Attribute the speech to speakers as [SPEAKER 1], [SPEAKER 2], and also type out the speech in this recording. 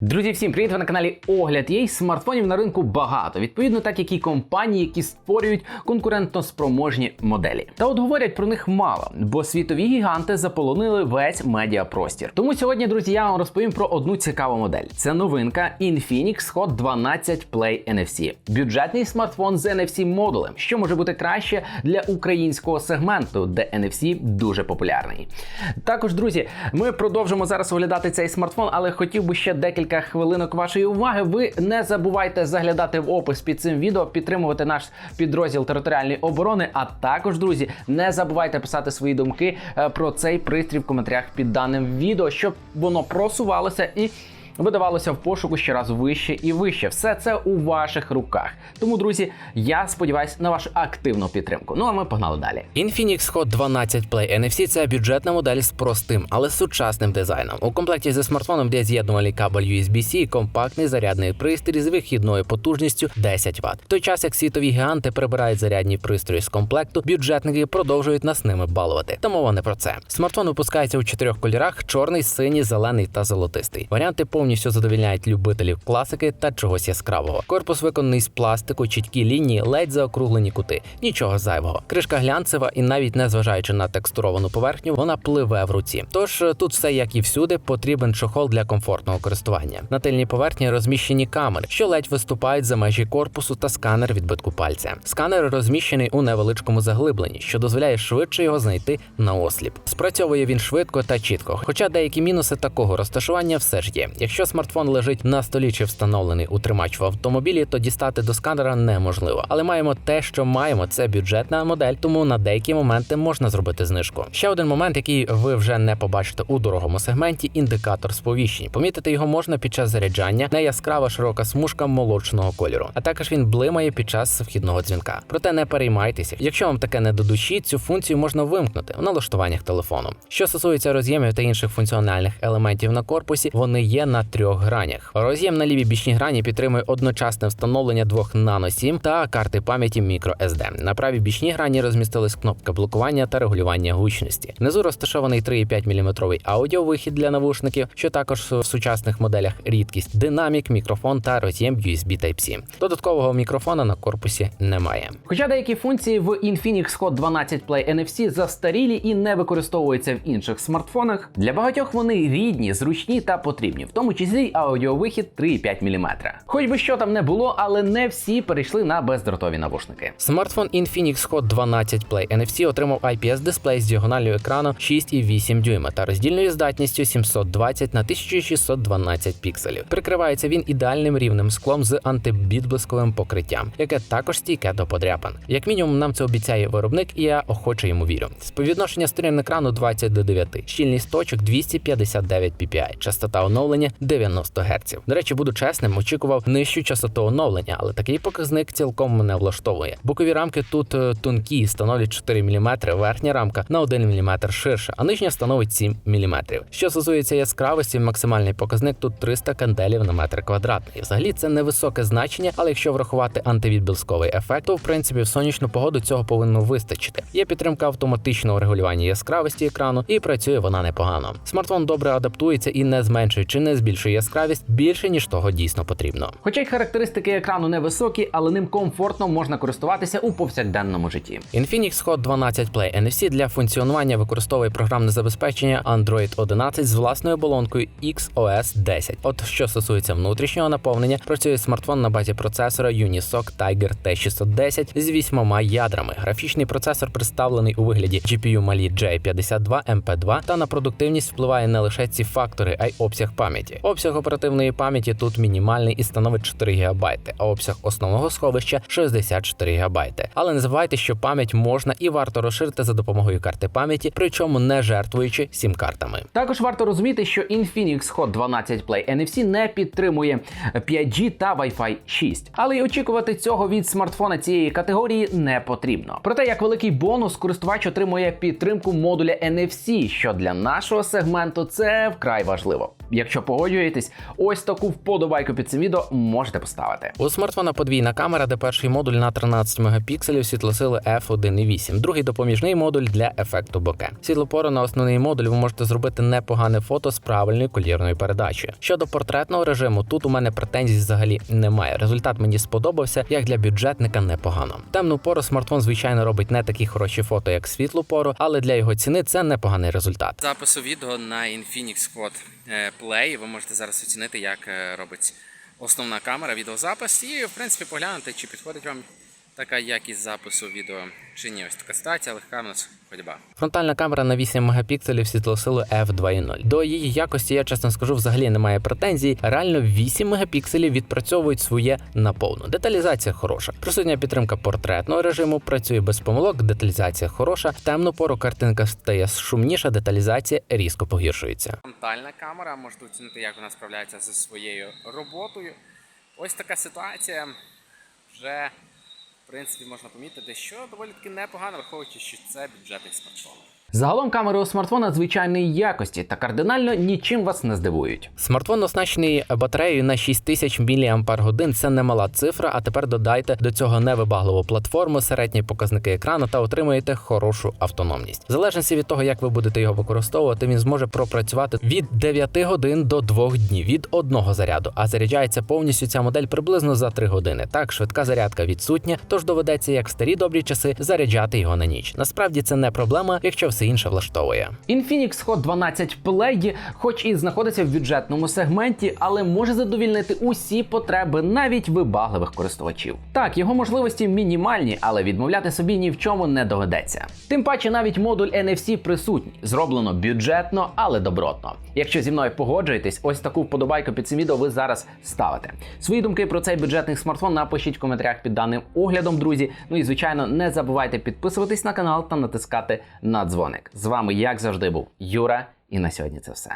[SPEAKER 1] Друзі, всім привіт! Ви на каналі Огляд є смартфонів на ринку багато. Відповідно, так як і компанії, які створюють конкурентно-спроможні моделі. Та от говорять про них мало, бо світові гіганти заполонили весь медіапростір. Тому сьогодні, друзі, я вам розповім про одну цікаву модель. Це новинка Infinix Hot 12 Play NFC. Бюджетний смартфон з NFC модулем, що може бути краще для українського сегменту, де NFC дуже популярний. Також, друзі, ми продовжимо зараз оглядати цей смартфон, але хотів би ще декілька хвилинок вашої уваги. Ви не забувайте заглядати в опис під цим відео, підтримувати наш підрозділ територіальної оборони. А також, друзі, не забувайте писати свої думки е, про цей пристрій в коментарях під даним відео, щоб воно просувалося і. Видавалося в пошуку ще раз вище і вище. Все це у ваших руках. Тому, друзі, я сподіваюся на вашу активну підтримку. Ну а ми погнали далі.
[SPEAKER 2] Infinix Hot 12 Play NFC – це бюджетна модель з простим, але сучасним дизайном. У комплекті зі смартфоном йде з'єднувальний кабель USB-C і компактний зарядний пристрій з вихідною потужністю 10 Вт. В той час, як світові гіганти прибирають зарядні пристрої з комплекту, бюджетники продовжують нас ними балувати. Та мова не про це. Смартфон випускається у чотирьох кольорах: чорний, синій, зелений та золотистий. Варіанти повністю задовільняють любителів класики та чогось яскравого. Корпус виконаний з пластику, чіткі лінії, ледь заокруглені кути. Нічого зайвого. Кришка глянцева і навіть не зважаючи на текстуровану поверхню, вона пливе в руці. Тож е, тут все як і всюди, потрібен чохол для комфортного користування. На тильній поверхні розміщені камери, що ледь виступають за межі корпусу та сканер відбитку пальця. Сканер розміщений у невеличкому заглибленні, що дозволяє швидше його знайти на осліп. Спрацьовує він швидко та чітко. Хоча деякі мінуси такого розташування все ж є. Якщо смартфон лежить на столі чи встановлений утримач в автомобілі, то дістати до сканера неможливо. Але маємо те, що маємо. Це бюджетна модель, тому на деякі моменти можна зробити знижку. Ще один момент, який ви вже не побачите у дорогому сегменті індикатор сповіщень. Помітити його можна під час заряджання, не яскрава широка смужка молочного кольору. А також він блимає під час вхідного дзвінка. Проте не переймайтеся, якщо вам таке не до душі, цю функцію можна вимкнути в налаштуваннях телефону. Що стосується роз'ємів та інших функціональних елементів на корпусі, вони є на трьох гранях. Роз'єм на лівій бічній грані підтримує одночасне встановлення двох Nano та карти пам'яті microSD. На правій бічній грані розмістилась кнопка блокування та регулювання гучності. Внизу розташований 3,5 мм аудіовихід для навушників, що також в сучасних моделях рідкість, динамік, мікрофон та роз'єм USB Type-C. Додаткового мікрофона на корпусі немає.
[SPEAKER 1] Хоча деякі функції в Infinix Hot 12 Play NFC застарілі і не використовуються в інших смартфонах, для багатьох вони рідні, зручні та потрібні, в тому числі й аудіовихід 3,5 мм. Хоч би що там не було, але не всі перейшли на бездротові навушники.
[SPEAKER 2] Смартфон Infinix Hot 12 Play NFC отримав IPS дисплей з діагоналлю екрану 6,8 дюйма та роздільною здатністю 720 на 1612 пікселів. Прикривається він ідеальним рівним склом з антибідблисковим покриттям, яке також стійке до подряпин. Як мінімум, нам це обіцяє виробник, і я охоче йому вірю. Співвідношення сторін екрану 20 до 9, щільність точок 259 ppi, частота оновлення 90 Гц. До речі, буду чесним, очікував нижчу частоту оновлення, але такий показник цілком мене влаштовує. Бокові рамки тут е, тонкі, становлять 4 мм, верхня рамка на 1 мм ширша, а нижня становить 7 мм. Що стосується яскравості, максимальний показник тут 300 канделів на метр квадратний. Взагалі це невисоке значення, але якщо врахувати антивідблисковий ефект, то в принципі в сонячну погоду цього повинно вистачити. Є підтримка автоматичного регулювання яскравості екрану, і працює вона непогано. Смартфон добре адаптується і не зменшує чи не збільшує яскравість більше ніж того дійсно потрібно.
[SPEAKER 1] Хоча й характеристики екрану невисокі, але ним комфортно можна користуватися у повсякденному житті.
[SPEAKER 2] Infinix Hot 12 Play NFC для функціонування використовує програмне забезпечення Android 11 з власною оболонкою XOS 10. От що стосується внутрішнього наповнення, працює смартфон на базі процесора Unisoc Tiger T610 з вісьмома ядрами. Графічний процесор представлений у вигляді GPU Mali J52 MP2 та на продуктивність впливає не лише ці фактори, а й обсяг пам'яті. Обсяг оперативної пам'яті тут мінімальний і становить 4 ГБ, а обсяг основного сховища 64 ГБ. Але не забувайте, що пам'ять можна і варто розширити за допомогою карти пам'яті, причому не жертвуючи сім-картами.
[SPEAKER 1] Також варто розуміти, що Infinix Hot 12 Play NFC не підтримує 5G та Wi-Fi 6, але й очікувати цього від смартфона цієї категорії не потрібно. Проте, як великий бонус, користувач отримує підтримку модуля NFC, що для нашого сегменту це вкрай важливо. Якщо погоджуєтесь, погоджуєтесь, ось таку вподобайку під цим відео можете поставити.
[SPEAKER 2] У смартфона подвійна камера, де перший модуль на 13 мегапікселів світлосили f1.8, другий допоміжний модуль для ефекту боке. Світлопору на основний модуль ви можете зробити непогане фото з правильною колірною передачею. Щодо портретного режиму, тут у мене претензій взагалі немає. Результат мені сподобався, як для бюджетника непогано. Темну пору смартфон, звичайно, робить не такі хороші фото, як світлу пору, але для його ціни це непоганий результат.
[SPEAKER 3] запису відео на Infinix Squad е, Play. Ви можете зараз оцінити, як е, робить основна камера відеозапис, і в принципі поглянути, чи підходить вам така якість запису відео чи ні. Ось така ситуація, легка в нас ходьба.
[SPEAKER 2] Фронтальна камера на 8 мегапікселів світлосили f2.0. До її якості, я чесно скажу, взагалі немає претензій. Реально 8 мегапікселів відпрацьовують своє наповну. Деталізація хороша. Присутня підтримка портретного режиму, працює без помилок, деталізація хороша. В темну пору картинка стає шумніша, деталізація різко погіршується.
[SPEAKER 3] Фронтальна камера, можете оцінити, як вона справляється зі своєю роботою. Ось така ситуація вже принципі можна помітити, що доволі таки непогано, враховуючи, що це бюджетний смартфон.
[SPEAKER 1] Загалом камери у смартфона звичайної якості та кардинально нічим вас не здивують.
[SPEAKER 2] Смартфон оснащений батареєю на 6000 мАч. Це немала цифра. А тепер додайте до цього невибагливу платформу, середні показники екрану та отримуєте хорошу автономність. В залежності від того, як ви будете його використовувати, він зможе пропрацювати від 9 годин до 2 днів від одного заряду. А заряджається повністю ця модель приблизно за 3 години. Так, швидка зарядка відсутня, тож доведеться, як в старі добрі часи, заряджати його на ніч. Насправді це не проблема, якщо все інше влаштовує.
[SPEAKER 1] Infinix Hot 12 Play, хоч і знаходиться в бюджетному сегменті, але може задовільнити усі потреби навіть вибагливих користувачів. Так, його можливості мінімальні, але відмовляти собі ні в чому не доведеться. Тим паче, навіть модуль NFC присутній, зроблено бюджетно, але добротно. Якщо зі мною погоджуєтесь, ось таку вподобайку під цим відео ви зараз ставите. Свої думки про цей бюджетний смартфон напишіть в коментарях під даним оглядом, друзі. Ну і звичайно, не забувайте підписуватись на канал та натискати на дзвоник. З вами, як завжди, був Юра, і на сьогодні це все.